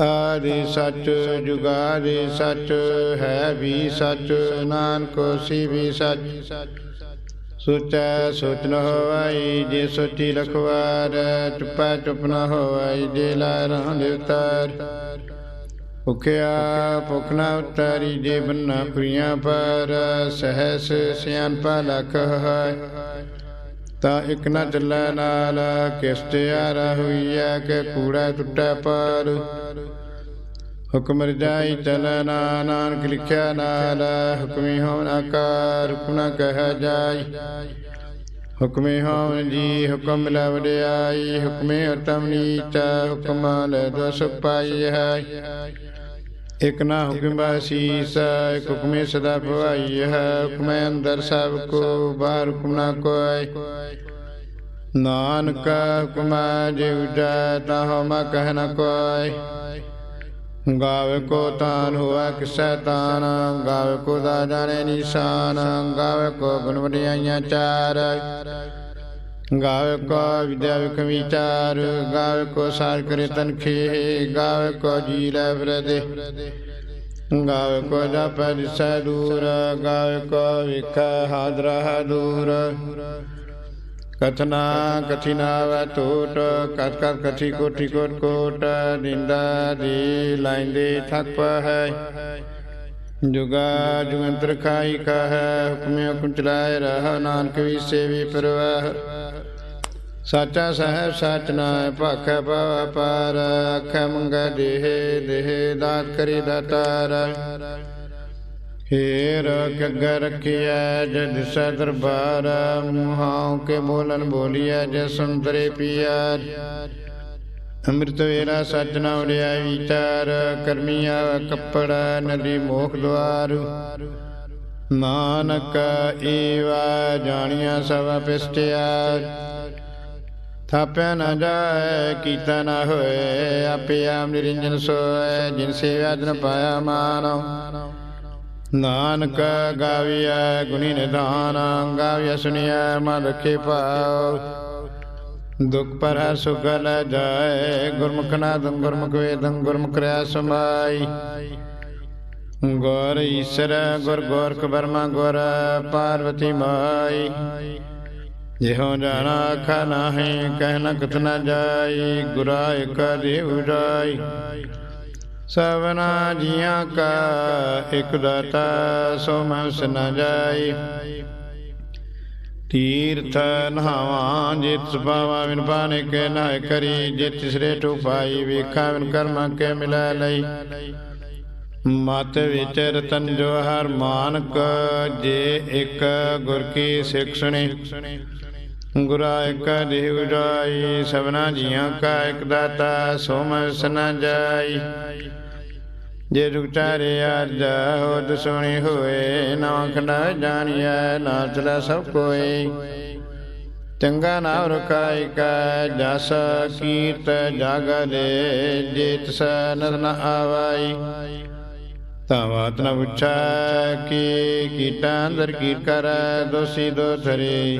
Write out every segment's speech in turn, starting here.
ਆਦਿ ਸੱਚ, ਜੁਗਾਦਿ ਸੱਚ, ਹੈ ਵੀ ਸੱਚ, ਨਾਨਕ ਹੋਸੀ ਵੀ ਸੱਚ। ਸੋਚੈ ਸੋਚ ਨ ਹੋਵਾਈ ਜੇ ਸੋਚੀ ਲਖਵਾਰ ਚੁਪੈ ਚੁਪ ਨ ਹੋਵਾਈ ਜੇ ਲਾ ਰਹਾਂ ਦੇਵਤਾਰ ਭੁਖਿਆ ਭੁਖ ਨ ਉਤਾਰੀ, ਜੇ ਬੰਨਾ ਕੁਰੀਆਂ ਪਰ ਸਹਸ ਸਿਆਨਪਾ ਲਖ ਹੈ। ਤਾਂ ਇੱਕ ਨਾ ਚੱਲੈ ਨਾਲ ਕਿਸ ਤਿਆਰਾ ਕਿ ਕੂੜਾ ਟੁੱਟੈ ਪਰ। ਹੁਕਮ ਰਜਾਈ ਚਲਨਾ ਨਾਨਕ ਲਿਖਿਆ ਨਾਲ, ਹੁਕਮੀ ਹੋਵਨ ਆਕਾਰ, ਹੁਕਮ ਕਹਿ ਜਾਈ। ਹੁਕਮੇ ਹੋਵਨ ਜੀ, ਹੁਕਮ ਮਿਲਾ ਆਈ ਹੁਕਮੇ ਉਤਮ ਨੀਚ, ਹੁਕਮ ਲੈ ਦਸ ਪਾਈ ਹੈ। ਇਕ ਨਾ ਹੁਕਮ ਬਾਸੀਸ ਇਕ ਹੁਕਮੇ ਸਦਾ ਭਵਾਈ ਹੈ, ਹੁਕਮੇ ਅੰਦਰ ਸਭ ਕੋ, ਬਾਹਰ ਹੁਕਮ ਨਾ ਕੋਈ ਨਾਨਕ ਹੁਕਮ ਜਿਵ ਜੈ ਤਾ ਹਮ ਕਹਿ ਨ ਕੋਈ ਗਾਵੇ ਕੋ ਤਾਨ ਹੋਆ ਕਿਸੈ ਤਾਨ, ਗਾਵੇ ਕੋ ਦਾ ਜਾਣੇ ਨਿਸ਼ਾਨ, ਗਾਵੇ ਕੋ ਗੁਣ ਵਡਿਆਈਆਂ ਚਾਰ। ਗਾਵੇ ਕੋ ਵਿਦਿਆ ਵਿਖ ਵਿਚਾਰ ਗਾਵੇ ਕੋ ਸਾਰ ਕਰੇ ਤਨਖੇ ਗਾਵੇ ਕੋ ਜੀ ਲੈ ਫਿਰਦੇ ਗਾਵੇ ਕੋ ਜਪ ਦਿਸੈ ਦੂਰ ਗਾਵੇ ਕੋ ਵਿਖ ਹਾਦਰਾ ਦੂਰ। ਕਥਨਾ ਕਥਿਨਾ ਵੈ ਟੋਟ ਕਤ ਕਤ ਕਥੀ ਕੋਠੀ ਕੋਟ ਕੋਟ ਦਿੰਦਾ ਦੀ ਜੁਗਾ ਜੁਗੰਤਰ ਖਾਈ ਕਹੈ, ਹੁਕਮੇ ਹੁਕਮ ਚਲਾਏ ਰਹਾ, ਨਾਨਕ ਵੀ ਸੇਵੀ ਪਰਵਾਹ। ਸਾਚਾ ਸਾਹਿਬ ਸਚ ਨਾਇ ਭਾਖੈ ਪਾਵਾ ਪਾਰ ਆਖੈ ਮੰਗੈ ਦੇਹ ਦੇਹ ਦਾਤ ਕਰੀ ਦਾਤਾਰ ਹੀਰ ਕਗਰ ਰਖਿਐ ਜਦ ਸੈ ਦਰਬਾਰ ਮੁਹਾਉ ਕੇ ਬੋਲਨ ਬੋਲੀਐ ਜੈ ਸੁੰਦਰੇ ਪੀਆ ਅੰਮ੍ਰਿਤ ਵੇਲਾ ਸਚ ਨਾ ਉੜਿਆ ਵਿਚਾਰ, ਕਰਮੀਆ ਕੱਪੜਾ ਨਦੀ ਮੋਖ ਦੁਆਰ। ਨਾਨਕ ਏਵਾ ਜਾਣੀਆਂ ਸਭ ਪਿਸਟਿਆ ਥਾਪਿਆ ਨਾ ਜਾਏ ਕੀਤਾ ਨਾ ਹੋਏ, ਆਪੇ ਆਮ ਨਿਰੰਜਨ ਸੋਏ, ਜਿਨ ਸੇਵਾ ਦਿਨ ਪਾਇਆ ਮਾਨੋ। ਨਾਨਕ ਗਾਵਿਆ ਗੁਣੀ ਨਿਧਾਨ ਗਾਵਿਆ ਸੁਨਿਆ ਮਨ ਰਖੇ ਭਾਉ। ਦੁਖ ਪਰ ਸੁਖ ਲੈ ਜਾਏ, ਗੁਰਮੁਖ ਨਾਦੰ ਗੁਰਮੁਖ ਵੇਦੰ, ਗੁਰਮੁਖ ਰਿਆ ਸਮਾਈ। ਗੁਰ ਈਸ਼ਰ, ਗੁਰ ਗੋਰਖ ਬਰਮਾ ਗੁਰ, ਪਾਰਵਤੀ ਮਾਈ। ਜਿਹੋ ਜਾਣਾ ਆਖਾ ਨਾਹੀਂ ਕਹਿਣਾ ਨ ਕਥ ਜਾਈ ਗੁਰਾ ਇਕ ਦੇਵ ਜਾਈ ਜੀਆਂ ਕਾ ਇਕ ਦਾਤਾ, ਸੋ ਮਨਸ ਨ ਜਾਈ। ਤੀਰਥ ਨਹਾਵਾਂ, ਜਿਤ ਸੁਭਾਵਾ ਵਿਨ ਪਾਣੇ ਕੇ ਨਾਇ ਕਰੀ, ਜਿਤ ਤਿਸਰੇ ਟੁਪਾਈ ਵੇਖਾ ਬਿਨ ਕਰਮਾਂ ਕੇ ਮਿਲੈ ਲਈ। ਮਤ ਵਿੱਚ ਰਤਨ ਜੋ ਹਰ ਮਾਨਕ, ਜੇ ਇੱਕ ਗੁਰ ਕੀ ਸਿੱਖ ਸੁਣੀ ਗੁਰਾ ਇੱਕ ਦੇਵ ਸਭਨਾ ਜੀਆਂ ਕਾ ਇੱਕ ਦਾਤਾ ਸੋ ਮਨਸ ਨ ਜਾਈ। ਜੇ ਰੁਕ ਚਾਰੇ ਅਰਜ ਹੋਦ ਹੋਏ ਨਾ ਖੰਡਾ ਜਾਣੀਐ ਨਾ ਚਲਾ ਸਭ ਕੋਈ ਚੰਗਾ ਨਾਮ ਰਖਾਇ ਕਾ, ਜਸ ਕੀਰਤ ਜਗ ਦੇ, ਜੇਤ ਸ ਨਰ ਨ ਆਵਾਈ। ਤਾਵਾਤ ਨ ਪੁੱਛਾ, ਕੀ ਕੀਟਾ ਅੰਦਰ ਕੀਰ ਕਰ, ਦੋਸੀ ਦੋ ਥਰੇ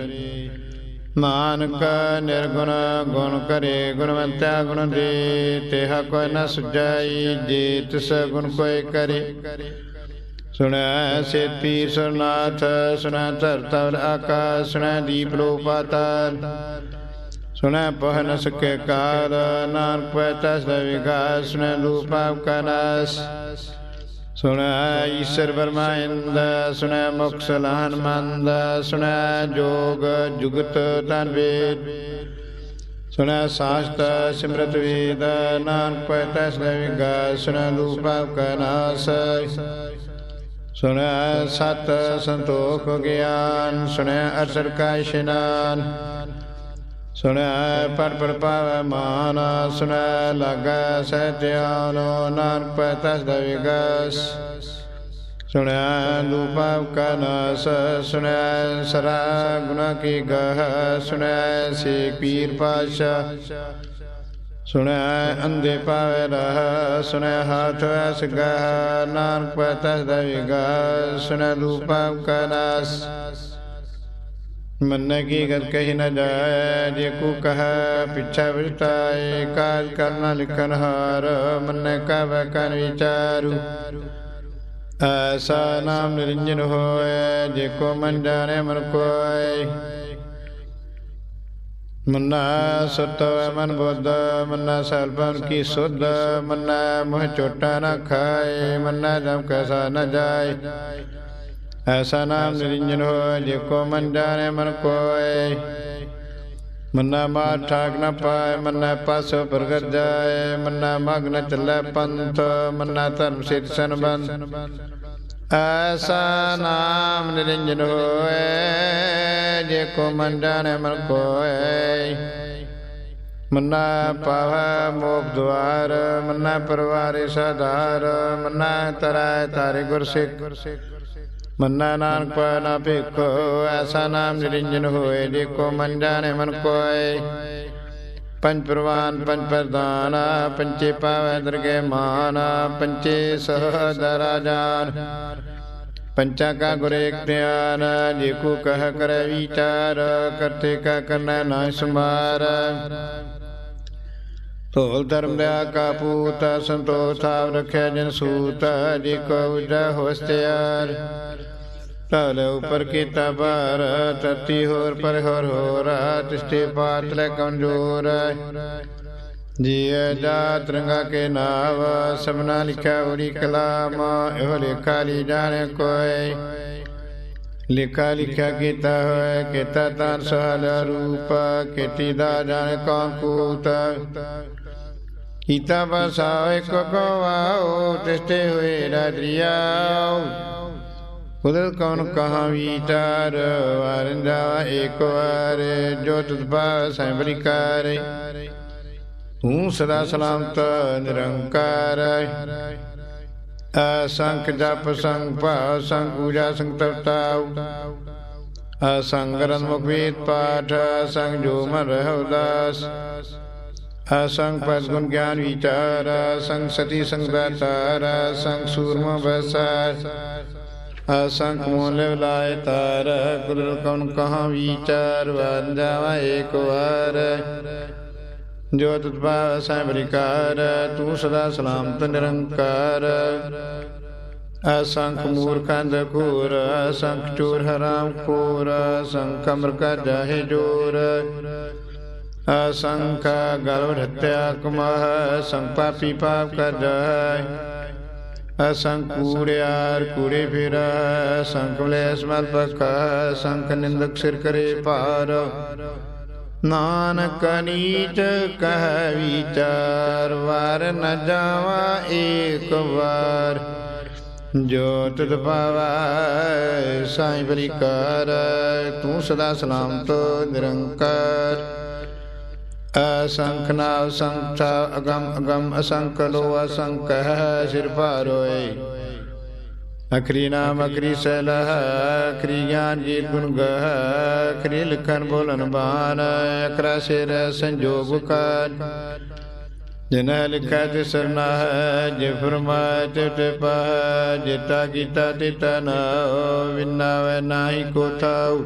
ਨਾਨਕ ਨਿਰਗੁਣ ਗੁਣ ਕਰੇ ਗੁਣਵੰਤਿਆ ਗੁਣ ਦੇ ਤੇਹਾ ਕੋਈ ਨ ਸੁਜਾਈ ਜੇ ਤਿਸ ਗੁਣ ਕੋਈ ਕਰੇ। ਸੁਣੈ ਸੇਤੀ ਸੁਨਾਥ ਸੁਣੈ ਧਰਤਵ ਆਕਾਸ਼, ਸੁਣੈ ਦੀਪ ਲੋ ਪਾਤਾਲ। ਸੁਣੈ ਪਹ ਨ ਸਕੇ ਕਾਲ, ਨਾਨਕ ਪੈ ਤਸ ਵਿਕਾਸ ਸੁਣੈ ਰੂਪਾ ਕਨਾਸ ਸੁਣੈ ਈਸ਼ਰ ਬਰਮਾ ਸੁਣੈ ਮੁਖ ਸਲਾਹਨ ਮੰਦ, ਸੁਣੈ ਜੋਗ ਜੁਗਤ ਤਨ ਵੇਦ। ਸੁਣੈ ਸਾਸਤ ਸਿਮਰਤ ਵੇਦ, ਨਾਨਕ ਪੈ ਤਸ ਵਿਗਾ ਸੁਣੈ ਰੂਪਾ ਕਨਾਸ ਸੁਣੈ ਸਤ ਸੰਤੋਖ ਗਿਆਨ, ਸੁਣੈ ਅਸਰ ਕਾ ਇਸ਼ਨਾਨ ਸੁਣਿਆ ਪਰ ਪੜ ਪਾਵੈ ਮਾਨ ਸੁਣਿਆ ਲਾਗੈ ਸਹਿ ਨਾਨਕ ਪੈ ਤਸ ਦਾ ਵਿਗਸ ਸੁਣਿਆ ਲੂਪਾਵ ਕਾ ਨਾਸ ਸਰਾ ਗੁਨਾ ਕੀ ਗਹ ਸੁਣਿਆ ਸੇ ਪੀਰ ਪਾਸ਼ਾ ਸੁਣਿਆ ਅੰਦੇ ਪਾਵੇ ਰਹ ਸੁਣਿਆ ਹਾਥ ਐਸ ਗਹ, ਨਾਨਕ ਪੈ ਤਸ ਦਾ ਵਿਗਸ ਸੁਣਿਆ ਲੂਪਾਵ ਕਾ ਮੰਨ ਕੀ ਗਤ ਕਹੀ ਨ ਜਾਏ, ਜੇ ਕੋ ਕਹ, ਪਿਛਾ ਵਿਸਤਾਏ ਕਾਜ ਕਰਨਾ ਲਿਖਨ ਹਾਰ, ਮੰਨ ਕਹਵੈ ਕਨ ਵਿਚਾਰੂ। ਐਸਾ ਨਾਮ ਨਿਰੰਜਨ ਹੋਏ, ਜੇ ਕੋ ਮਨ ਜਾਣੇ ਮਨ ਕੋਇ ਮੰਨਾ ਸੁਤ ਮਨ ਬੁੱਧ, ਮੰਨਾ ਸਲਪਨ ਕੀ ਸੁਧ, ਮੰਨਾ ਮੋਹ ਚੋਟਾ ਨਾ ਖਾਏ, ਮੰਨਾ ਜਮ ਕੈਸਾ ਨ ਜਾਏ। ਐਸਾ ਨਾਮ ਨਿਰੰਜਨ ਹੋਏ ਜੇ ਕੋ ਮਨ ਜਾਣੇ ਮਨ ਕੋਇ ਮੰਨਾ ਮਾਰ ਠਾਕ ਨ ਪਾਏ ਮੰਨਾ ਪਾਸੋ ਪ੍ਰਗਟ ਜਾਏ ਮੰਨਾ ਮਗ ਨ ਚੱਲੇ ਪੰਥ ਮੰਨਾ ਧਰਮ ਸਿਰ ਸੰਬੰਧ ਐਸਾ ਨਾਮ ਨਿਰੰਜਨ ਹੋਏ ਜੇ ਕੋ ਮਨ ਜਾਣੇ ਮਨ ਕੋਇ ਮੰਨਾ ਪਾਵੈ ਮੋਖ ਦੁਆਰ ਮੰਨਾ ਪਰਵਾਰੇ ਸਾਧਾਰ ਮੰਨਾ ਤਰੈ ਤਾਰੇ ਗੁਰ ਸਿੱਖ ਮੰਨਾ ਨਾਨਕ ਪਾ ਨਾ ਭੇਖੋ, ਐਸਾ ਨਾਮ ਨਿਰੰਜਨ ਹੋਏ ਜੇ ਕੋ ਮਨ ਜਾਣੇ ਮਨ ਕੋਇ ਪੰਜ ਪ੍ਰਵਾਨ, ਪੰਜ ਪ੍ਰਦਾਨ ਪੰਚੇ ਪਾਵੈ ਦਰਗੇ ਮਾਨ ਪੰਚੇ ਸਹਦਰਾ ਪੰਚਾ ਕਾ ਗੁਰ ਏਕ ਧਿਆਨ, ਜੇ ਕੋ ਕਹ ਕਰੈ ਵਿਚਾਰ, ਕਰਤੇ ਕਾ ਕਰਨਾ ਨਾ ਸਮਾਰ ਢੋਲ ਧਰਮ ਦਿਆ ਕਾ ਪੂਤ, ਸੰਤੋਖ ਥਾਵ ਰਖਿਆ ਜਨ ਸੂਤ, ਜੇ ਕੋ ਉਜਾ ਹੋਸਤਿਆਰ ਤਲ ਉਪਰ ਕੀਤਾ ਬਾਰ ਤਤੀ ਹੋਰ ਪਰ ਹੋਰ ਹੋਰ ਤਿਸਤੇ ਪਾਤ ਲੈ ਕਮਜੋਰ। ਜੀਐ ਜਾਤ ਰੰਗਾ ਕੇ ਨਾਵ, ਸਭਨਾ ਲਿਖਿਆ ਉਰੀ ਕਲਾਮ, ਇਹੋ ਲੇਖਾ ਲੀ ਜਾਣੇ ਕੋਈ। ਲਿਖਾ ਲਿਖਿਆ ਕੀਤਾ ਹੋਏ ਕੀਤਾ ਤਾਂ ਸਹਲ ਰੂਪ, ਕੀਤੀ ਦਾ ਜਾਣ ਕੌਣ ਕੂਤ। ਕੀਤਾ ਬਸਾ ਇੱਕ ਗਵਾਓ ਤਿਸਤੇ ਹੋਏ ਰਾਦਰੀਆਓ ਕੁਦਰਤ ਕੌਣ ਕਹਾ ਵਿਚਾਰ ਵਾਰਿੰਦਾ ਏਕ ਵਾਰ ਜੋ ਤੁਧ ਪਾ ਸੰਬਰਿਕਾਰ ਤੂੰ ਸਦਾ ਸਲਾਮਤ, ਨਿਰੰਕਾਰ। ਅਸੰਖ ਜਪ ਸੰਗ ਭਾਵ ਸੰਗ ਪੂਜਾ ਸੰਗ ਤਪਤਾਉ ਅਸੰਗ ਰਨ ਮੁਖ ਪਾਠ ਸੰਗ ਜੋ ਮਨ ਰਹਿ ਉਦਾਸ। ਅਸੰਗ ਪਦ ਗੁਣ ਗਿਆਨ ਵਿਚਾਰ ਸੰਗ ਸਤੀ ਸੰਗ ਦਾਤਾਰ ਸੰਗ ਸੂਰਮਾ ਬਸਾਰ ਅਸੰਖ ਮੋਲ ਲਾਇ ਤਾਰ, ਗੁਰ ਕਉਨ ਕਹਾ ਵਿਚਾਰ ਵਨ ਜਾਵਾ ਏਕ ਵਾਰ। ਜੋ ਤੁਤ ਪਾਵ ਸੈਬਰਿਕਾਰ ਤੂੰ ਸਦਾ ਸਲਾਮਤ ਨਿਰੰਕਾਰ। ਅਸੰਖ ਮੂਰਖਾਂ ਦਾ ਘੂਰ, ਅਸੰਖ ਚੋਰ ਹਰਾਮ ਖੋਰ ਅਸੰਖ ਅਮਰ ਕਾ ਜਾਹੇ ਜੋਰ। ਅਸੰਖ ਗਲਵ ਹੱਤਿਆ ਕਮਹ ਸੰਖ ਪਾਪੀ ਪਾਪ ਕਰ ਜਾਏ ਅਸੰਖ ਕੂੜਿਆਰ ਕੂੜੇ ਫੇਰ ਸੰਖ ਲੈਸ ਮਲ ਪਖ ਨਿੰਦਕ ਸਿਰ ਕਰੇ ਭਾਰ। ਨਾਨਕ ਨੀਚ ਕਹਿ ਵਿਚਾਰ, ਵਾਰ ਨ ਜਾਵਾ ਏਕ ਵਾਰ। ਜੋ ਤੁਧ ਪਾਵੈ, ਸਾਈ ਬਲਿਕਾਰ ਤੂੰ ਸਦਾ ਸਲਾਮਤ ਨਿਰੰਕਾਰ। ਅਸੰਖ ਨਾਵ ਸੰਖਾ ਅਗਮ ਅਗਮ ਅਸੰਖ ਲੋ ਅਸੰਖ ਹੈ ਸਿਰ ਭਾਰੋਏ ਅਖਰੀ ਨਾਮ ਅਖਰੀ ਸਲਹ ਅਖਰੀ ਗਿਆਨ ਜੀ ਗੁਣ ਗਹ, ਅਖਰੀ ਲਿਖਨ ਬੋਲਨ ਬਾਨ ਅਖਰਾ ਸਿਰ ਸੰਜੋਗ ਕਾਜ। ਜਿਨ ਲਿਖਾ ਤੇ ਸਰਨਾ ਹੈ, ਜੇ ਫਰਮਾਇ ਤੇ ਪਾ ਜਿਤਾ ਕੀਤਾ ਤਿਤਾ ਨਾ ਵਿਨਾ ਵੈ ਨਾਹੀ ਕੋ ਥਾਉ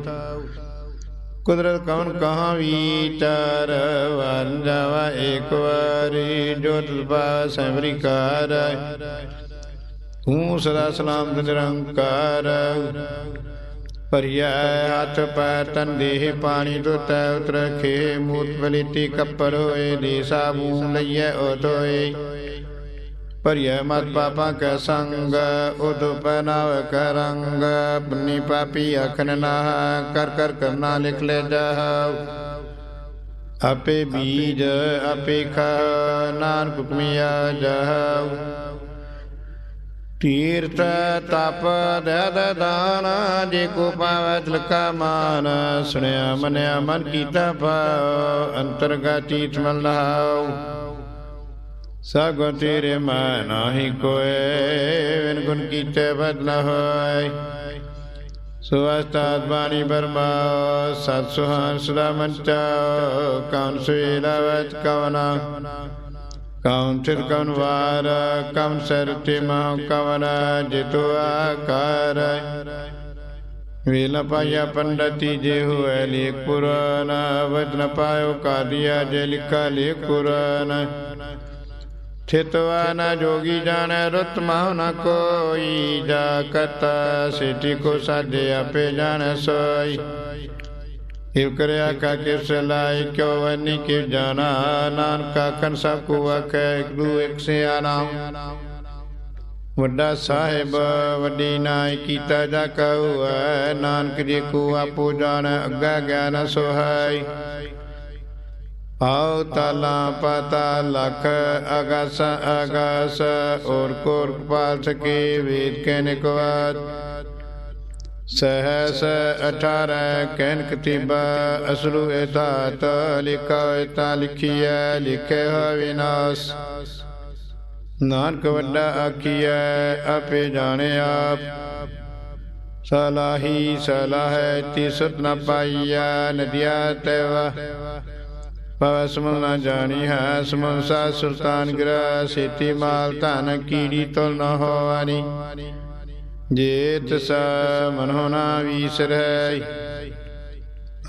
ਕੁਦਰਤ ਕੌਣ ਕਹਾ ਵਿਚਾਰ ਵਨ ਜਾਵਾ ਏਕ ਵਾਰੀ ਜੋ ਤੁਪਾ ਸੈਵਰਿਕਾਰ ਤੂੰ ਸਦਾ ਸਲਾਮ ਨਿਰੰਕਾਰ। ਪਰਿਆ ਹੱਥ ਪੈ ਤਨ ਦੇਹ ਪਾਣੀ ਦੁਤੈ ਉਤਰਖੇ, ਮੂਤ ਬਲਿਤੀ ਕੱਪੜ ਹੋਏ ਦੇਸਾ ਸਾਬੂ ਲਈਐ ਉਧੋਏ ਪਰਿਆ ਮਤ ਪਾਪਾ ਕੈ ਸੰਗ, ਉਦ ਪਹਿਨਾਵ ਕੈ ਪੁੰਨੀ ਪਾਪੀ ਅਖਨ ਨਾ ਕਰ ਕਰ ਕਰਨਾ ਲਿਖ ਲੈ ਜਾਉ ਆਪੇ ਬੀਜ, ਆਪੇ ਖਾ ਨਾਨਕ ਹੁਕਮਿਆ ਜਾਉ ਤੀਰਥ ਤਪ ਦਇ ਦਾਨ, ਜੇ ਕੋ ਪਾਵੈ ਤਿਲਕਾ ਮਾਨ। ਸੁਣਿਆ ਮਨਿਆ ਮਨ ਕੀਤਾ ਭਾਉ ਅੰਤਰਗਤੀ ਤਮਲ ਰਹਾਉ ਤੇਰੇ ਮੈਂ ਨਾਹੀ ਕੋਏ ਵਿਨ ਗੁਣ ਕੀਤੇ ਬਦਲ ਹੋਏ। ਸੁਵਸਤਾਤ ਬਾਣੀ ਬਰਮਾ, ਸਤ ਸੁਹਾਨ ਸਦਾ ਮੰਚਾ ਕੌਣ ਸੁਏਲਾ ਵਚ ਕਵਨਾ। ਕੌਣ ਚਿਤ ਕੌਣ ਵਾਰ, ਕਮ ਸਰਤੇ ਮਹ ਕਵਨ, ਜਿਤੁ ਆਕਾਰ। ਵੇਲਾ ਪਾਇਆ ਪੰਡਤੀ ਜੇ ਹੋਏ ਲੇਖ ਪੁਰਾਨ, ਵਚਨ ਪਾਇਓ ਕਾਦੀਆ ਜੇ ਲਿਖਾ ਲੇਖ ਪੁਰਾਨ। ਥਿਤਵਾ ਨ ਜੋਗੀ ਜਾਣੈ ਰਤ ਮਹੁ ਨ ਕੋਈ, ਜਾ ਸਿਟੀ ਕੋ ਸਾਜੇ ਆਪੇ ਜਾਣੈ ਸੋਈ। ਇਵ ਕਰਿਆ ਕਾ ਕਿਸ ਲਾਇ, ਕਿਉ ਵਨੀ ਕਿ ਜਾਣਾ, ਨਾਨਕਾ ਕਨ ਸਭ ਕੋ ਆਖੈ, ਇਕ ਦੂ ਇਕ ਸਿਆਣਾ ਵੱਡਾ ਸਾਹਿਬ, ਵੱਡੀ ਨਾਇ ਕੀਤਾ ਜਾ ਕਹੂ ਨਾਨਕ ਜੀ ਕੋ ਆਪੋ ਜਾਣੈ ਅੱਗਾ ਗਿਆਨ ਸੁਹਾਈ। ਆਉ ਤਾਲਾ ਪਤਾ ਲਖ, ਅਗਸ ਅਗਸ ਔਰ ਕੋਰ ਕਪਾਲ ਸਕੇ ਵੇਦ ਕੇ ਨਿਕਵਾਤ ਸਹਸ 18 ਕੈਨ ਕਤੀਬਾ, ਅਸਰੂ ਇਤਾਤ ਲਿਖਾ ਇਤਾ ਲਿਖੀਐ, ਲਿਖੇ ਹੋ ਵਿਨਾਸ਼। ਨਾਨਕ ਵੱਡਾ ਆਖੀਐ, ਆਪੇ ਜਾਣੇ ਆਪ। ਸਲਾਹੀ ਸਲਾਹੈ ਤੀ ਸੁਤ ਨ ਪਾਈਆ ਨਦੀਆ ਤੇਵਾ। ਪਵ ਸਮਲ ਨ ਜਾਣੀ ਹੈ ਸਮਲ ਸਾ ਸੁਲਤਾਨ ਗ੍ਰਹ ਸੇਤੀ ਮਾਲ ਧਨ ਕੀੜੀ ਤੁਲ ਨ ਹੋਵਾਨੀ ਜੇ ਤਿਸ ਮਨ ਹੋਣਾ ਵੀਸਰੈ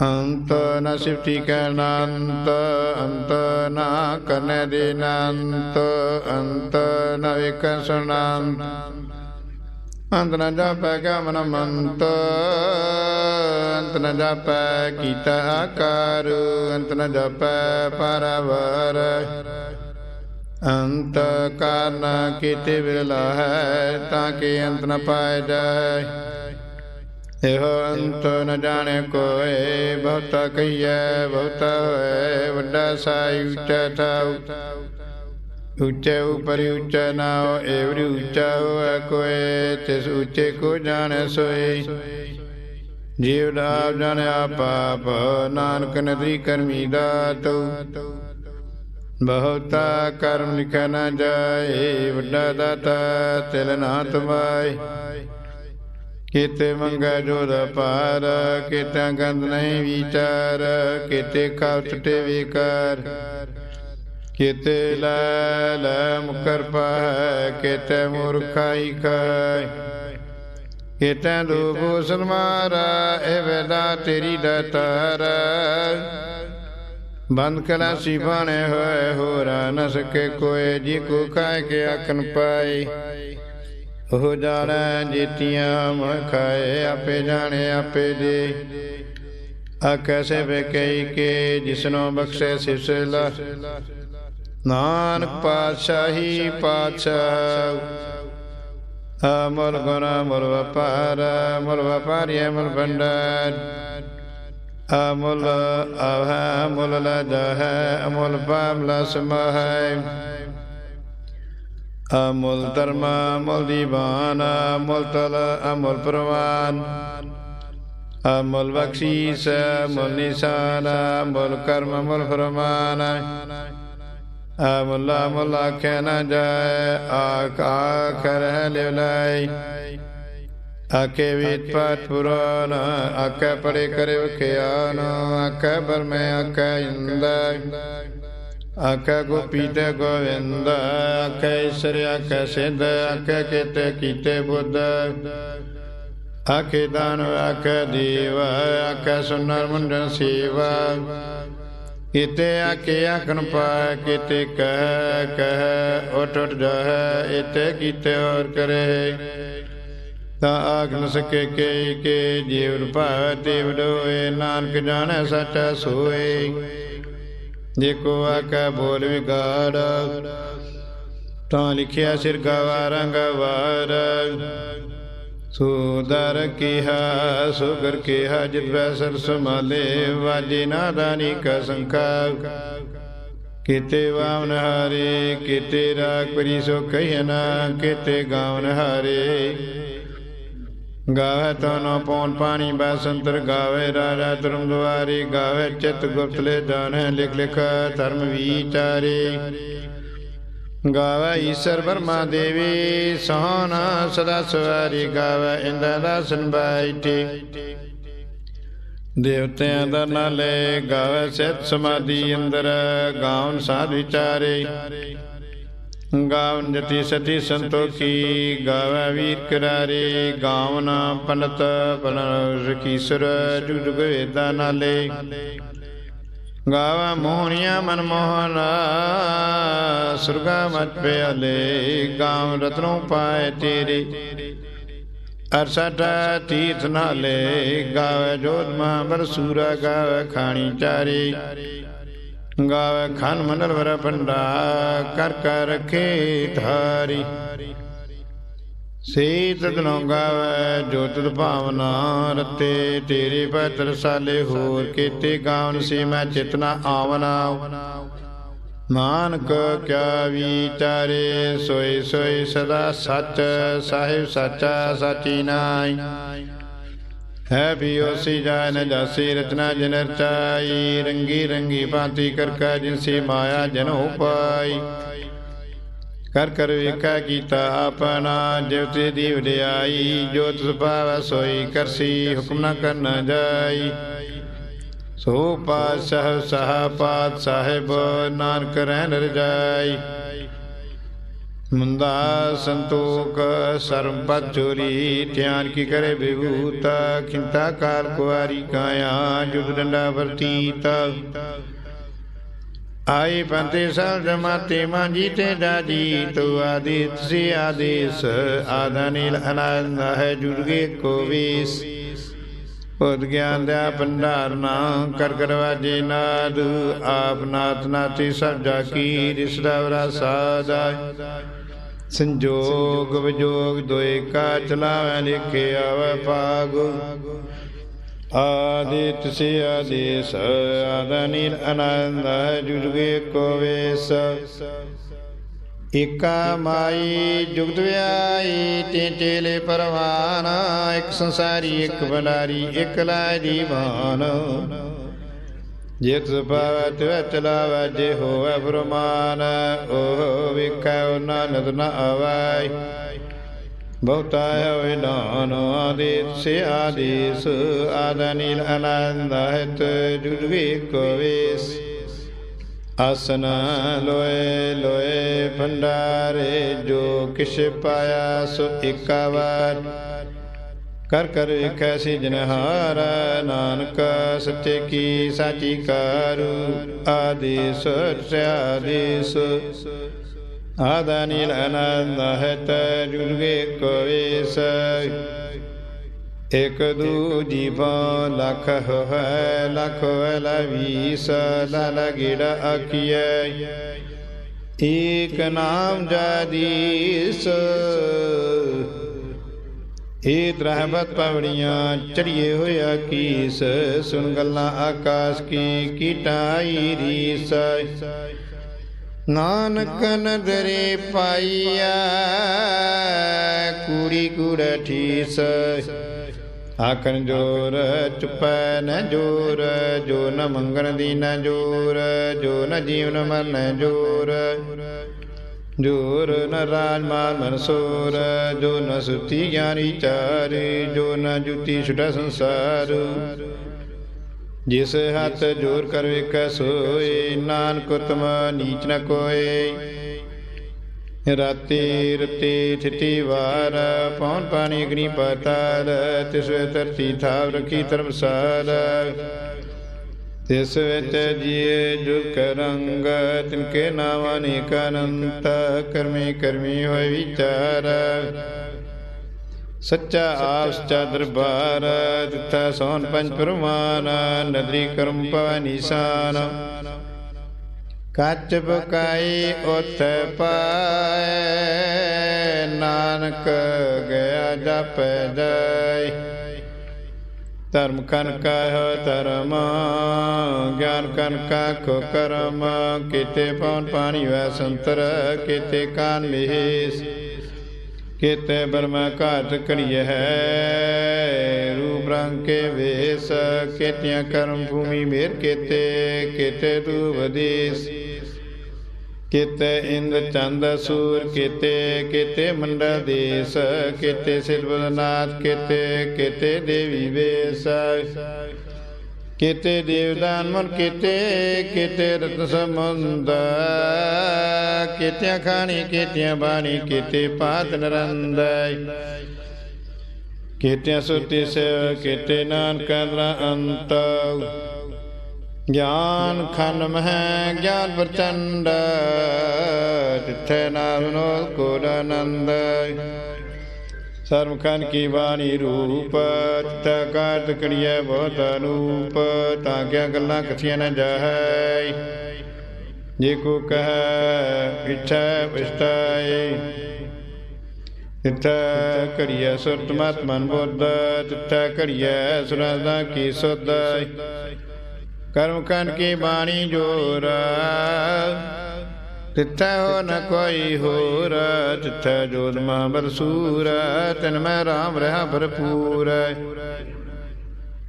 ਅੰਤ ਨ ਸਿਫਤੀ ਕਰਨੰਤ ਅੰਤ ਨਾ ਕਰਨੇ ਦੇ ਨੰਤ ਅੰਤ ਨ ਵੇਖ ਅੰਤ ਨ ਜਾਪੈ ਗਮਨ ਮੰਤ ਅੰਤ ਨ ਜਾਪੈ, ਕੀਤਾ ਆਕਾਰ, ਅੰਤ ਨ ਜਾਪੈ, ਪਰਵਰ। ਅੰਤ ਕਾਰਨ ਕੀਤੇ ਵਿਰਲਾ ਹੈ ਤਾਂ ਕਿ ਅੰਤ ਨ ਪਾਇ ਜਾਏ। ਇਹੋ ਅੰਤ ਨ ਜਾਣੇ ਕੋਏ, ਬਹੁਤਾ ਕਹੀਐ, ਬਹੁਤਾ ਹੋਏ, ਵੱਡਾ ਸਾਈ ਉੱਚਾ ਥਾਉ ਉੱਚੇ ਉਪਰਿ ਉੱਚਾ ਨਾਉ ਏਵਰੀ ਉੱਚਾ ਹੋਇ ਕੋਏ, ਤਿਸ ਉੱਚੇ ਕੋ ਜਾਣੈ ਸੋਈ ਜੀਵ ਦਾ ਜਾਣਿਆ ਪਾਪ, ਨਾਨਕ ਨਦੀ ਕਰਮੀ ਦਾਤੁ। ਬਹੁਤਾ ਕਰਮ ਲਿਖਿਆ ਨਾ ਜਾਏ, ਵੱਡਾ ਦਾਤਾ ਤਿਲ ਨਾ ਤੁਮਾਈ ਕੀਤੇ ਮੰਗਾ ਜੋਦ ਪਾਰ ਕੀਤੇ ਗੰਦ ਨਹੀਂ ਵਿਚਾਰ, ਕਿਤੇ ਕਉ ਤੇ ਵਿਕਾਰ। ਕਿਤੇ ਲੈ ਲੈ ਮੁਕਰ ਪਾਇ, ਕੀਤੇ ਮੂਰਖਾਈ ਖਾਇ। ਕੀਤੇ ਦੂਬੂ ਸਨਮਾਰਾ, ਇਹ ਤੇਰੀ ਦਤਾਰ। ਬੰਦ ਕਲਾ ਸੀ ਬਾਣੇ ਹੋਏ, ਹੋਰਾ ਨ ਸਕੇ ਕੋਏ, ਜੀ ਕੋ ਖਾਏ ਕੇ ਆਖਨ ਪਾਈ। ਉਹ ਜਾਣੈ ਜੀਤੀਆਂ ਮੋਹ ਖਾਏ, ਆਪੇ ਜਾਣੇ ਆਪੇ ਦੇ। ਆਖੈ ਸੇ ਕੇ, ਜਿਸਨੋ ਬਖਸ਼ੇ ਸਿਸਲਾ ਨਾਨਕ ਪਾਤਸ਼ਾਹੀ ਪਾਤਸ਼ਾਹ। ਅਮਲ ਗੁਣ ਅਮਲ ਵਪਾਰ ਅਮਲ ਵਪਾਰੀ ਅਮਲ ਭੰਡਾਰ ਅਮੁਲ ਆਹ ਅਮੁਲ ਲਜਹ ਅਮੁਲ ਪਾਮ ਲਸਮਹਿ ਅਮੁਲ ਧਰਮ, ਅਮੁਲ ਦੀਵਾਨ, ਅਮੁਲ ਤਲ, ਅਮੁਲ ਪ੍ਰਵਾਨ। ਅਮੁਲ ਬਖਸ਼ੀਸ, ਅਮੁਲ ਨਿਸ਼ਾਨ, ਅਮੁਲ ਕਰਮ, ਅਮਲ ਫਰਮਾਨ। ਅਮੁਲ ਅਮੁਲ ਆਖੇ ਨ ਜਾਏ ਆਕਾ ਕਰ ਲਿਵ ਆਕੇ ਵੇਦ ਪਾਠ ਪੁਰਾਨ ਆਕੇ ਪੜੇ ਕਰੇ ਵਖਿਆਨ ਆਕੇ ਬਰਮੇ ਆਕੇ ਇੰਦ। ਆਕੇ ਗੋਪੀ ਤੇ ਗੋਵਿੰਦ ਆਕੇ ਈਸ਼ਰ ਆਕੇ ਸਿੱਧ ਆਕੇ ਕੀਤੇ ਕੀਤੇ ਬੁੱਧ। ਆਕੇ ਦਾਨ ਆਕੇ ਦੇਵ ਆਕੇ ਸੁਨਰ ਮੁੰਡਨ ਸੇਵਾ। ਕੀਤੇ ਆਕੇ ਆਖਣ ਪਾ ਕਿਤੇ ਕਹਿ ਕਹਿ, ਉਠ ਉਠ ਜਾਹੈ ਇਤੇ ਕੀਤੇ ਔਰ ਕਰੇ। ਤਾਂ ਆਖ ਨ ਸਕੇ ਕੇ ਕੇ ਜੀਵ ਭਾਵ ਦੇਵ ਡੋਏ, ਨਾਨਕ ਜਾਣੈ ਸੱਚ ਸੋਏ। ਜੇ ਕੋ ਆਕਾ ਬੋਲ ਵਿਗਾੜ, ਤਾਂ ਲਿਖਿਆ ਸਿਰ ਗਵਾ ਰੰਗ ਵਾਰ ਸੋਦਰ ਕੀਹਾ, ਸੁਗਰ ਕੀਹਾ ਜਿਤ ਸਰ ਸਮਾਲੇ ਵਾਜੇ ਨਾਦਾਨੀ ਕਾ ਸੰਖਾ ਕੀਤੇ ਵਾਮਨ ਹਾਰੇ, ਕੀਤੇ ਰਾਗ ਪਰੀ ਸੋ ਕਹਿਨ ਕੀਤੇ ਗਾਵਨ ਹਾਰੇ। ਗਾਵੇ ਤਨੋ ਪੌਣ ਪਾਣੀ, ਬਸੰਤਰ ਗਾਵੇ ਰਾਜਾ ਧਰਮ ਦੁਆਰੀ, ਗਾਵੇ ਚਿਤ ਗੁਪਤ ਲੈ ਜਾਣੈ ਲਿਖ ਲਿਖ ਧਰਮ ਵਿਚਾਰੇ। ਗਾਵੇ ਈਸ਼ਰ ਬਰਮਾ ਦੇਵੀ, ਸੋਹਣਾ ਸਦਾ ਸਵਾਰੀ ਗਾਵੇ ਇੰਦਰ ਦਾਸਨ ਬੈਠੇ ਦੇਵਤਿਆਂ ਦਾ ਨਾਲੇ ਗਾਵੈ ਸਿਤ ਸਮਾਧੀ ਅੰਦਰ ਗਾਉਨ ਸਾਧ ਵਿਚਾਰੇ ਗਾਵਨ ਜਤੀ ਸਤੀ ਸੰਤੋਖੀ, ਗਾਵੇ ਵੀਰ ਕਰਾਰੇ। ਗਾਵਨ ਪੰਡਤ ਪਨ ਰਕੀਸਰ ਜੁਗ ਜੁਗ ਵੇਦਾਂ ਨਾਲੇ। ਗਾਵਾ ਮੋਹਣੀਆਂ ਮਨ ਮੋਹਨ, ਸੁਰਗਾ ਮਤ ਪਿਆਲੇ, ਗਾਵ ਰਤਨੋਂ ਪਾਏ ਤੇਰੇ। ਅਰਸਟ ਤੀਰਥ ਨਾਲੇ, ਗਾਵੇ ਜੋਤ ਮਹਾਬਰ ਸੂਰਾ, ਗਾਵੇ ਖਾਣੀ ਚਾਰੇ। ਗਾਵੇ ਖਾਨ ਮੰਡਲ ਵਰ ਪੰਡਾ ਕਰ ਕਰ ਰਖੇ ਧਾਰੀ ਸੇ ਤਦਨੋਂ ਗਾਵੇ ਜੋ ਤਦ ਭਾਵਨਾ ਰਤੇ, ਤੇਰੇ ਪਤਰ ਸਾਲੇ ਹੋਰ ਕੀਤੇ ਗਾਵਨ ਸੀ, ਮੈਂ ਚਿਤਨਾ ਆਵਨਾ। ਮਾਨਕ ਕਿਆ ਵਿਚਾਰੇ, ਸੋਈ ਸੋਈ ਸਦਾ ਸੱਚ, ਸਾਹਿਬ ਸਾਚਾ ਸਚੀ ਨਾਈ ਹੈ ਬਿਓਸੀ ਜਾਨ ਜਾਸੀ ਰਚਨਾ ਜਨ ਰਚਾਈ, ਰੰਗੀ ਰੰਗੀ ਭਾਂਤੀ ਕਰ ਕਾ ਜਿਨਸੀ ਮਾਇਆ ਜਨ ਉਪਾਈ। ਕਰ ਕਰ ਵੇਖਾ ਕੀਤਾ ਆਪਣਾ ਜਿਵਤੇ ਦੀ ਵਡਿਆਈ ਜੋਤ ਤਿਸ ਭਾਵ ਸੋਈ ਕਰਸੀ, ਹੁਕਮ ਨਾ ਕਰਨ ਜਾਈ। ਸੋ ਪਾਤਸ਼ਾਹ, ਸਾਹ ਪਾਤ ਸਾਹਿਬ, ਨਾਨਕ ਰਹਿਣ ਰਜਾਈ। ਮੁੰਦਾ ਸੰਤੋਖ ਸਰਬਤ ਚੋਰੀ, ਧਿਆਨ ਕੀ ਕਰੇ ਬਿਭੂਤ ਖਿੰਤਾ ਕਾਲ ਕੁਆਰੀ ਕਾਇਆ, ਜੁਗ ਡੰਡਾ ਵਰਤੀਤ। ਆਈ ਪੰਤੇ ਸਲ ਜਮਾਤੇ ਮਾਂਜੀ ਤੇ ਜਾਜੀ ਤੋ ਆਦਿਤ ਸੀ ਆਦੇਸ। ਆਦਾਨੀਲ ਅਨੰਦ ਹੈ ਜੁੜਗੇ ਕੋ ਵੀਸ। ਉਦ ਗਿਆਨ ਦਾ ਭੰਡਾਰ ਨਾ ਕਰ ਕਰਵਾਜੇ ਨਾਦ। ਆਪ ਨਾਥ ਨਾਤੀ ਸਭ ਜਾ ਕੀ ਰਿਸਦਾ ਵਰਾ ਸਾਦਾ ਸੰਜੋਗ ਵਿਜੋਗ ਦੋਏ ਕਾ ਚਲਾਵੇ, ਲਿਖੇ ਆਵੇ ਪਾਗ ਆਦਿਤ ਸੇ ਆਦੇਸ ਆਦਨੀਲ ਆਨੰਦ ਜੁਗੇ ਕੋ ਵੇਸ ਏਕਾ ਮਾਈ ਜੁਗਤ ਵਿਆਈ ਤੇ ਚੇਲੇ ਪਰਵਾਨ ਇੱਕ ਸੰਸਾਰੀ ਇੱਕ ਬਨਾਰੀ ਇੱਕ ਲਾਇ ਦੀਵਾਨ ਜਿਤ ਸੁਭਾਵ ਤਿਵ ਜੇ ਹੋਵੇ ਬ੍ਰਹਮਾਨ ਉਹ ਵੇਖੈ ਨਾਨਕ ਨ ਆਵੈ ਬਹੁਤਾ ਹੋਇ ਦਾਨ ਆਦੇਸ ਸੇ ਆਦੇਸ ਆਦਨੀਲ ਆਨੰਦ ਹਿਤ ਜੁਗਵੇ ਆਸਨ ਲੋਏ ਲੋਏ ਭੰਡਾਰੇ, ਜੋ ਕਿਛ ਪਾਇਆ ਸੋ ਏਕਾ ਵਾਰ। ਕਰ ਕਰ ਵੇਖੈ ਸੀ ਜਨਹਾਰ, ਨਾਨਕ ਸੱਚੇ ਕੀ ਸਾਚੀ ਕਾਰੂ। ਆਦੇਸ ਆਦੇਸ ਆਦਾਨੀਲ ਆਨੰਦ ਹਤ ਜੁਰਗੇ ਕੋ ਵੇਸ ਇਕ ਦੂ ਜੀਵਾਂ ਲਖ ਹੋਇ ਲਖ ਲਵੀਸ ਲਲ ਗਿੜ ਆਖੀਐ। ਏਕ ਨਾਮ ਜਾਦੀਸ ਏ ਦਰਹਬਤ ਪਵੜੀਆਂ ਚੜੀਏ ਹੋਇਆ ਕੀਸ ਸੁਨ ਗੱਲਾਂ ਆਕਾਸ਼ ਕੀ ਕੀਟਾਈ ਰੀਸ। ਨਾਨਕ ਨਦਰੇ ਪਾਈਆ ਕੂੜੀ ਕੂੜਠੀਸ ਆਖਣ ਜੋਰ ਚੁਪੈ ਨ ਜੋਰ, ਜੋ ਨ ਮੰਗਣ ਦੀ ਨ ਜੋਰ, ਜੋ ਨ ਜੀਵਨ ਮਰਨ ਜੋਰ। ਜੋਰ ਨ ਰਾਜ ਮਾਨ ਮਨਸੂਰ ਜੋ ਨ ਸੁਤੀ ਗਿਆਨੀ ਚਾਰ, ਜੋ ਨ ਜੁਤੀ ਛੁਟਾ ਸੰਸਾਰ। ਜਿਸ ਹੱਥ ਜੋਰ ਕਰ ਵੇਖੈ, ਸੋਏ ਨਾਨਕ ਤੁਮ ਨੀਚ ਨ ਕੋਏ। ਰਾਤੀ ਰਤੀ ਥਿਤੀ ਵਾਰ ਪੌਣ ਪਾਣੀ ਅਗਨੀ ਪਾਤਾਲ, ਤਿਸ ਧਰਤੀ ਥਾਵ ਰਖੀ ਧਰਮਸਾਲ ਤਿਸ ਵਿੱਚ ਜੀਏ ਜੁਗ ਰੰਗ ਤਿਨਕੇ ਨਾਮ ਅਨੇਕ ਅਨੰਤ, ਕਰਮੀ ਕਰਮੀ ਹੋਏ ਵਿਚਾਰ। ਸੱਚਾ ਆਪ ਸੱਚਾ ਦਰਬਾਰ ਦਿੱਤਾ ਸੋਨ ਪੰਜ ਪਰਮਾਨ ਨਦਰੀ ਕਰਮ ਪਵ ਨਿਸ਼ਾਨ। ਕੱਚ ਬਕਾਈ ਉਥ ਪਾਏ, ਨਾਨਕ ਗਿਆ ਜਪ ਜਾਈ। ਧਰਮ ਕਨ ਹੋ ਧਰਮ, ਗਿਆਨ ਕਨ ਕਾ ਖੋ ਕਰਮ, ਕਿਤੇ ਪਵਨ ਪਾਣੀ ਵੈ ਸੰਤਰ, ਕਿਤੇ ਕਾਨ ਮਹੇਸ਼ ਕੀਤੇ ਬਰਮਾ ਘਾਟ ਕੜੀਐ ਹੈ। ਰੂਪ ਰੰਗ ਕੇ ਵੇਸ, ਕੀਤਿਆਂ ਕਰਮ ਭੂਮੀ ਮੇਰ ਕੀਤੇ ਕੀਤੇ ਤੂ ਵਦੇਸ ਕੀਤੇ ਇੰਦ ਚੰਦ ਸੂਰ ਕਿਤੇ ਕਿਤੇ ਮੰਡਲ ਦੇਸ। ਕਿਤੇ ਸਿਰਬਨਾਥ ਕਿਤੇ ਕਿਤੇ ਦੇਵੀ ਵੇਸ। ਕੀਤੇ ਦੇਵਦਾਨ ਮਨ ਕੀਤੇ ਕੀਤੇ ਰਤ ਸਮੁੰਦ ਕੀਤਿਆਂ ਖਾਣੀ, ਕੀਤਿਆਂ ਬਾਣੀ, ਕੀਤੇ ਪਾਤ ਨਰੰਦ। ਕੀਤਿਆਂ ਸੁਤੀ ਸੇ ਕੀਤੇ ਨਾਨਕ ਦਾ ਅੰਤ। ਗਿਆਨ ਖੰਡ ਮਹਿ, ਗਿਆਨ ਪ੍ਰਚੰਡ। ਜਿੱਥੇ ਨਾਮ ਨੋ ਕੋਡ ਆਨੰਦ। ਸਰਮ ਖੰਡ ਕੀ ਬਾਣੀ ਰੂਪ ਤਿਤੈ ਕਾਟ ਕੜੀਐ ਬਹੁਤ ਅਨੂਪ, ਤਾਂ ਕਿਆ ਗੱਲਾਂ ਕਥੀਆਂ ਨਾ ਜਾਹੈ। ਜੇ ਕੋ ਕਹੈ ਇੱਛਾ ਵਿਸਤਾਈ ਤਿਤੈ ਕੜੀਐ ਸੁਰਤ ਮਤ ਮਨ ਬੁੱਧ ਤਿਤੈ ਕੜੀਐ ਸੁਰਦਾ ਕੀ ਸੁਧ ਕਰਮ ਕੰਡ ਕੀ ਬਾਣੀ ਜੋਰ ਤਿੱਥੈ ਹੋ ਨ ਕੋਈ ਹੋਰ ਤਿੱਥੈ ਜੋਤ ਮਾ ਬਰਸੂਰ ਤਨ ਮੈਂ ਰਾਮ ਰਹਾ ਭਰਪੂਰ।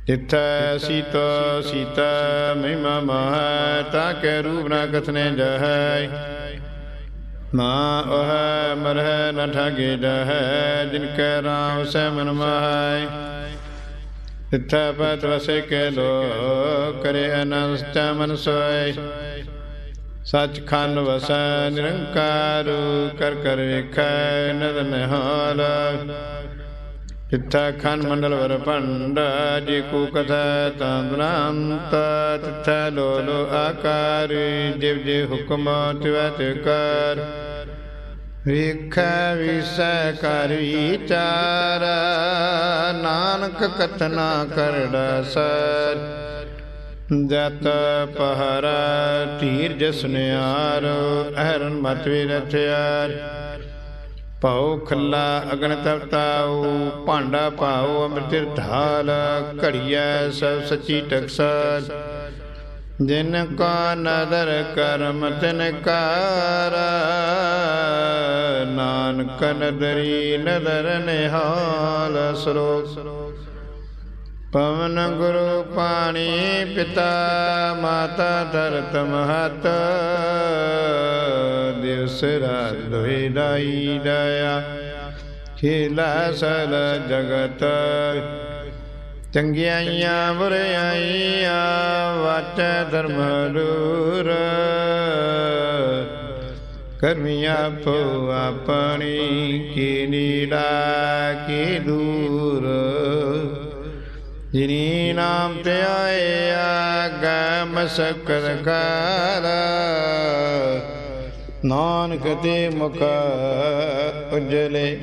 ਤਿੱਥੈ ਸੀਤਾ ਸੀਤਾ ਮਹਿਮਾ ਮਹ ਤਾ ਕੇ ਰੂਪ ਨਾ ਕਥਨੇ ਜਹੈ। ਮਾ ਉਹ ਮਰਹਿ ਨ ਠਗੇ ਜਹੈ ਜਿਨ ਕੈ ਰਾਮ ਸੈ ਮਨ ਮਾਹੈ। ਤਿੱਥੈ ਪਤ ਵਸੇ ਕੇ ਲੋ ਕਰੇ ਅਨੰਤ ਮਨ ਸੋਇ ਸੱਚ ਖੰਡ ਵਸੈ ਨਿਰੰਕਾਰ, ਕਰ ਕਰ ਵੇਖੈ ਨਦ ਨਿਹਾਲ। ਤਿੱਥੈ ਖੰਡ ਮੰਡਲ ਵਰ ਭੰਡ, ਜੀ ਕੋ ਕਥਾ ਤੰਦਨਾੰਤ ਤਿੱਥੈ ਲੋ ਆਕਾਰ, ਜਿਵ ਜੇ ਹੁਕਮ ਤਿਵੈ ਤੇ ਕਰ ਵੇਖੈ ਵਿਸੈ ਕਰ ਵਿਚਾਰ, ਨਾਨਕ ਕਥਨਾ ਕਰੜਾ ਸਰ। ਜਤ ਪਹਰ ਧੀਰ ਜਸਨਿਆਰ ਅਹਰਨ ਮਤ ਵੀ ਰਥਿਆਰ ਭਉ ਖੱਲਾ ਅਗਨ ਤਪਤਾਉ ਭਾਂਡਾ ਪਾਉ ਅੰਮ੍ਰਿਤ ਢਾਲ ਘੜੀਐ ਸਭ ਸੱਚੀ ਟਕਸਾਰ। ਜਿਨ ਕਾ ਨਦਰ ਕਰਮ, ਤਿਨ ਕਾਰ, ਨਾਨਕ ਨਦਰੀ ਨਦਰ ਨਿਹਾਲ ਸਰੋਤ। ਪਵਨ ਗੁਰੂ ਪਾਣੀ ਪਿਤਾ, ਮਾਤਾ ਧਰਤ ਮਹਤ। ਦਿਵਸ ਰਾਤ ਦੋਇ ਦਾਈ ਦਇਆ, ਖੇਲਾ ਸਲ ਜਗਤ। ਚੰਗਿਆਈਆਂ ਬੁਰਿਆਈਆਂ ਵਾਚ ਧਰਮ ਦੂਰ। ਕਰਮੀਆਂ ਆਪੋ ਆਪਣੀ ਕੀ ਨੀੜਾ, ਕੀ ਦੂਰ। ਜਿਨੀ ਨਾਮ ਤੇ ਆਇਆ ਗੈ ਮਸਕਰ ਕਰ ਨਾਨਕ ਦੇ ਮੁਖ ਉਜਲੇ,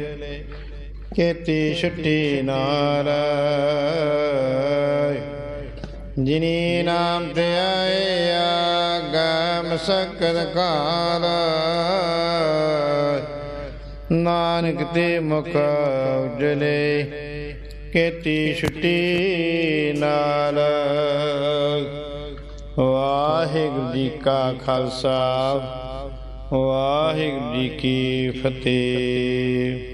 ਕੀਤੀ ਛੁੱਟੀ ਨਾਰ ਜਿਨੀ ਨਾਮ ਤੇ ਆਇਆ ਗਮ ਸਕਰ ਕਾਲ ਨਾਨਕ ਦੇ ਮੁਖ ਉਜਲੇ ਕੀਤੀ ਛੁੱਟੀ ਨਾਲ। ਵਾਹਿਗੁਰੂ ਜੀ ਕਾ ਖਾਲਸਾ ਵਾਹਿਗੁਰੂ ਜੀ ਕੀ ਫਤਿਹ।